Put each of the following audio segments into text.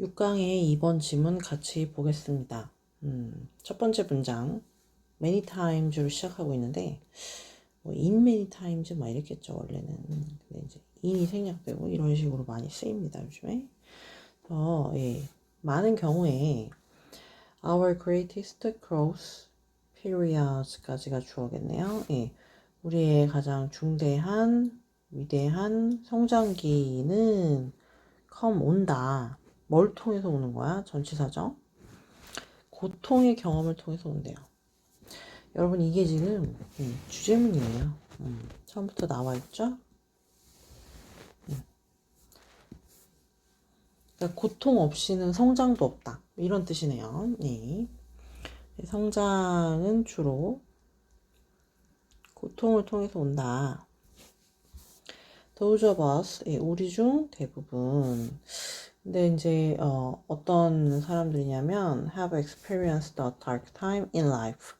6강의 2번 지문 같이 보겠습니다. 음, 첫 번째 문장 many times로 시작하고 있는데 뭐 in many times 막 이랬겠죠 원래는 근데 이제 in이 생략되고 이런 식으로 많이 쓰입니다 요즘에 어, 예. 많은 경우에 our greatest growth periods까지가 주어겠네요 예. 우리의 가장 중대한 위대한 성장기는 come 온다 뭘 통해서 오는 거야? 전치사죠. 고통의 경험을 통해서 온대요. 여러분 이게 지금 음, 주제문이에요. 음, 처음부터 나와 있죠? 음. 그러니까 고통 없이는 성장도 없다. 이런 뜻이네요. 네. 성장은 주로 고통을 통해서 온다. Those of us, 예, 우리 중 대부분 근데 이제 어, 어떤 사람들이냐면 have experienced a dark time in life.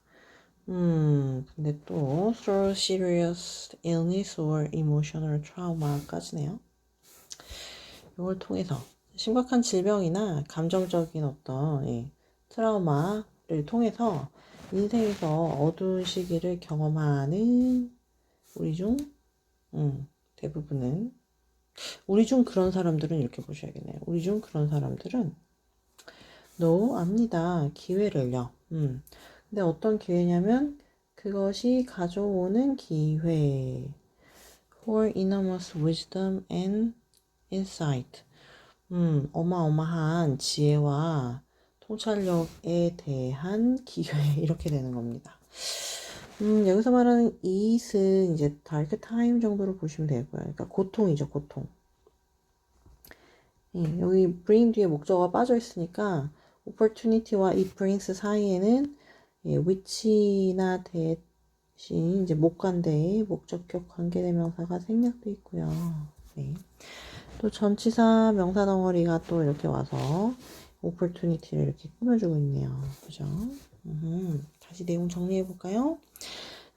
음, 근데 또 through serious illness or emotional trauma까지네요. 이걸 통해서 심각한 질병이나 감정적인 어떤 예, 트라우마를 통해서 인생에서 어두운 시기를 경험하는 우리 중 음, 대부분은 우리 중 그런 사람들은 이렇게 보셔야겠네요. 우리 중 그런 사람들은 no 압니다. 기회를요. 음. 근데 어떤 기회냐면 그것이 가져오는 기회. for enormous wisdom and insight. 음, 어마어마한 지혜와 통찰력에 대한 기회 이렇게 되는 겁니다. 음, 여기서 말하는 it은 이제 dark time 정도로 보시면 되고요. 그러니까 고통이죠, 고통. 예, 여기 bring 뒤에 목적어가 빠져 있으니까 opportunity와 it brings 사이에는 예, which나 대신 이제 목관대의 목적격 관계대명사가 생략돼 있고요. 네. 또 전치사 명사 덩어리가 또 이렇게 와서 opportunity를 이렇게 꾸며주고 있네요. 그죠? 음, 다시 내용 정리해 볼까요?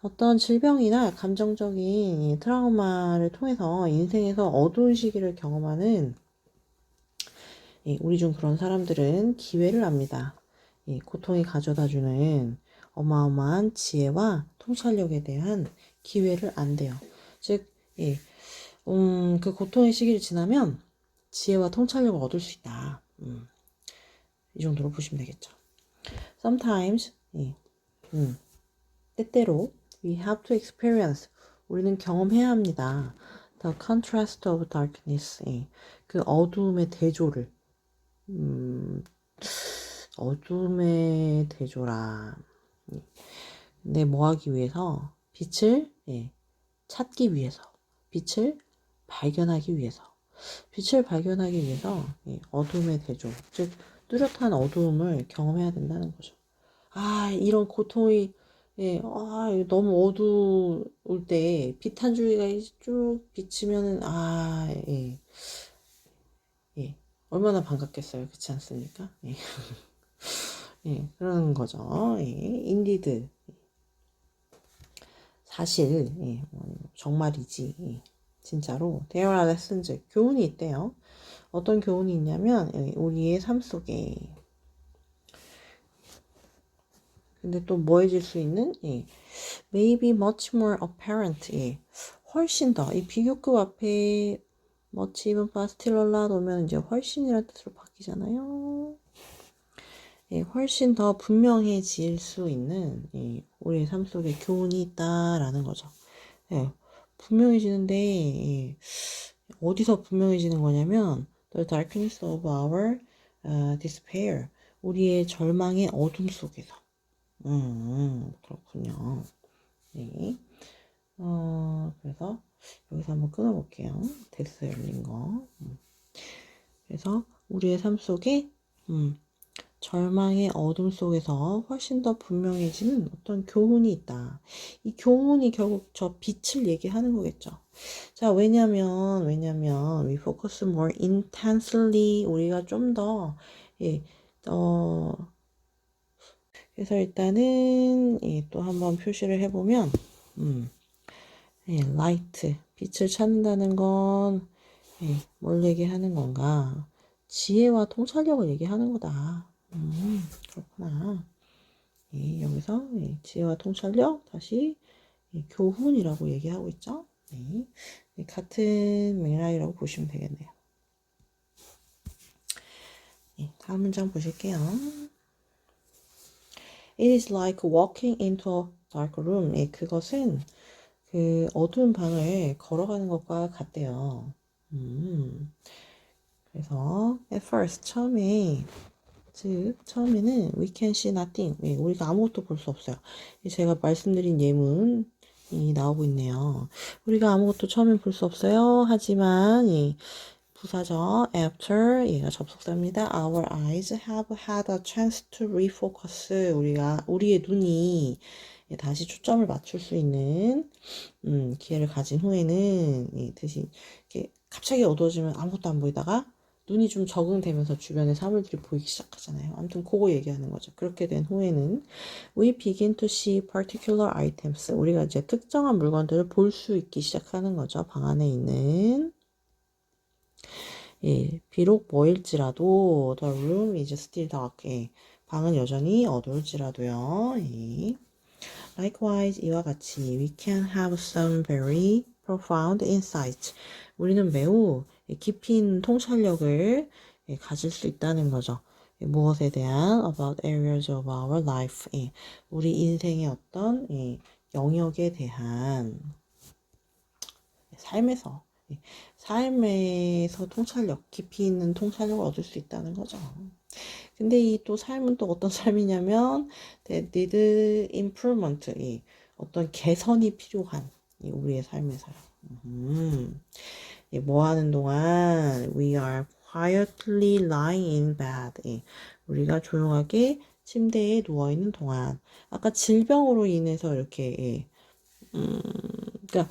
어떤 질병이나 감정적인 트라우마를 통해서 인생에서 어두운 시기를 경험하는 우리 중 그런 사람들은 기회를 압니다. 고통이 가져다주는 어마어마한 지혜와 통찰력에 대한 기회를 안대요. 즉, 음, 그 고통의 시기를 지나면 지혜와 통찰력을 얻을 수 있다. 음, 이 정도로 보시면 되겠죠. Sometimes, 음, 때때로 we have to experience. 우리는 경험해야 합니다. The contrast of darkness. 그 어두움의 대조를. 음, 어둠의 대조라. 근데 뭐 하기 위해서? 빛을 예, 찾기 위해서. 빛을 발견하기 위해서. 빛을 발견하기 위해서 예, 어둠의 대조. 즉, 뚜렷한 어두움을 경험해야 된다는 거죠. 아, 이런 고통이 예, 아, 너무 어두울 때 줄기가 쭉 비치면은 아, 예. 예. 얼마나 반갑겠어요. 그렇지 않습니까? 예. 예, 그런 거죠. 예. 인디드. 사실, 예, 정말이지. 예. 진짜로. Are lessons. 교훈이 있대요. 어떤 교훈이 있냐면, 예, 우리의 삶 속에 근데 또 뭐해질 수 있는? 예. maybe much more apparent. 예. 훨씬 더. 이 비교급 앞에 much even faster 놓으면 이제 훨씬이라는 뜻으로 바뀌잖아요. 예, 훨씬 더 분명해질 수 있는 예, 우리의 삶 속에 교훈이 있다라는 거죠. 예, 분명해지는데 예, 어디서 분명해지는 거냐면 the darkness of our uh, despair 우리의 절망의 어둠 속에서 음, 그렇군요. 네. 어, 그래서 여기서 한번 끊어볼게요. 텍스트 열린 거. 음. 그래서 우리의 삶 속에 음, 절망의 어둠 속에서 훨씬 더 분명해지는 어떤 교훈이 있다. 이 교훈이 결국 저 빛을 얘기하는 거겠죠. 자, 왜냐면, 왜냐면, we focus more intensely, 우리가 좀 더, 예, 어, 그래서 일단은 예, 또 한번 표시를 해보면 음, 예, light 빛을 찾는다는 건 예, 뭘 얘기하는 건가? 지혜와 통찰력을 얘기하는 거다. 음, 그렇구나. 예, 여기서 예, 지혜와 통찰력 다시 예, 교훈이라고 얘기하고 있죠. 네. 예, 같은 맥락이라고 보시면 되겠네요. 예, 다음 문장 보실게요. It is like walking into a dark room. 예, 그것은 그 어두운 방을 걸어가는 것과 같대요. 음. 그래서 at first 처음에 즉 처음에는 we can see nothing. 예, 우리가 아무것도 볼 수 없어요. 예, 제가 말씀드린 예문 이 나오고 있네요. 우리가 아무것도 처음엔 볼 수 없어요. 하지만 예, 부사죠. after 얘가 접속사입니다. Our eyes have had a chance to refocus. 우리가 우리의 눈이 예, 다시 초점을 맞출 수 있는 음, 기회를 가진 후에는 예, 대신 이렇게 갑자기 어두워지면 아무것도 안 보이다가 눈이 좀 적응되면서 주변의 사물들이 보이기 시작하잖아요. 아무튼 그거 얘기하는 거죠. 그렇게 된 후에는 we begin to see particular items. 우리가 이제 특정한 물건들을 볼 수 있기 시작하는 거죠. 방 안에 있는 예, 비록 뭐일지라도 the room is still dark. 예, 방은 여전히 어두울지라도요. 예. Likewise, 이와 같이 we can have some very profound insights. 우리는 매우 깊이 있는 통찰력을 예, 가질 수 있다는 거죠. 예, 무엇에 대한 about areas of our life. 예, 우리 인생의 어떤 예, 영역에 대한 삶에서 예, 삶에서 통찰력, 깊이 있는 통찰력을 얻을 수 있다는 거죠. 근데 이 또 삶은 또 어떤 삶이냐면 need improvement, 이 어떤 개선이 필요한 이 우리의 삶에서요. 음, 예, 뭐 하는 동안 we are quietly lying in bed. 예, 우리가 조용하게 침대에 누워 있는 동안 아까 질병으로 인해서 이렇게 예, 음, 그러니까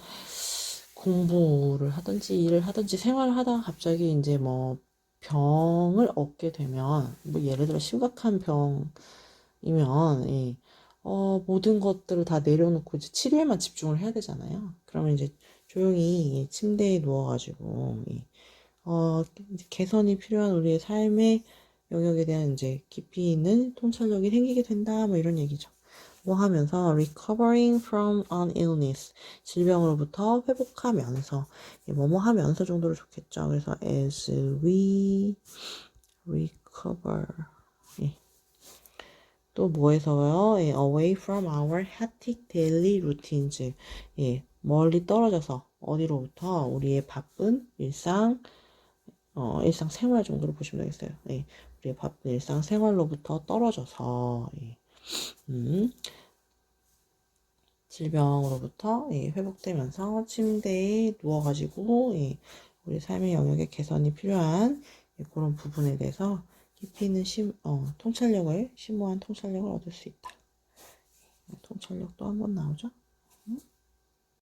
공부를 하든지 일을 하든지 생활을 하다가 갑자기 이제 뭐 병을 얻게 되면 뭐 예를 들어 심각한 병이면 예, 어, 모든 것들을 다 내려놓고 이제 치료에만 집중을 해야 되잖아요. 그러면 이제 조용히 예, 침대에 누워가지고 예, 어, 개선이 필요한 우리의 삶의 영역에 대한 이제 깊이 있는 통찰력이 생기게 된다 뭐 이런 얘기죠. 뭐 하면서 recovering from an illness 질병으로부터 회복하면서 예, 뭐뭐 하면서 정도로 좋겠죠. 그래서 as we recover 예. 또 뭐에서요? 예, away from our hectic daily routines 예, 멀리 떨어져서 어디로부터 우리의 바쁜 일상 어, 일상 생활 정도로 보시면 되겠어요. 예, 우리의 바쁜 일상 생활로부터 떨어져서 예. 음, 질병으로부터 예, 회복되면서 침대에 누워가지고 예, 우리 삶의 영역에 개선이 필요한 예, 그런 부분에 대해서 깊이 있는 심, 어, 통찰력을 심오한 통찰력을 얻을 수 있다. 통찰력 또한번 나오죠.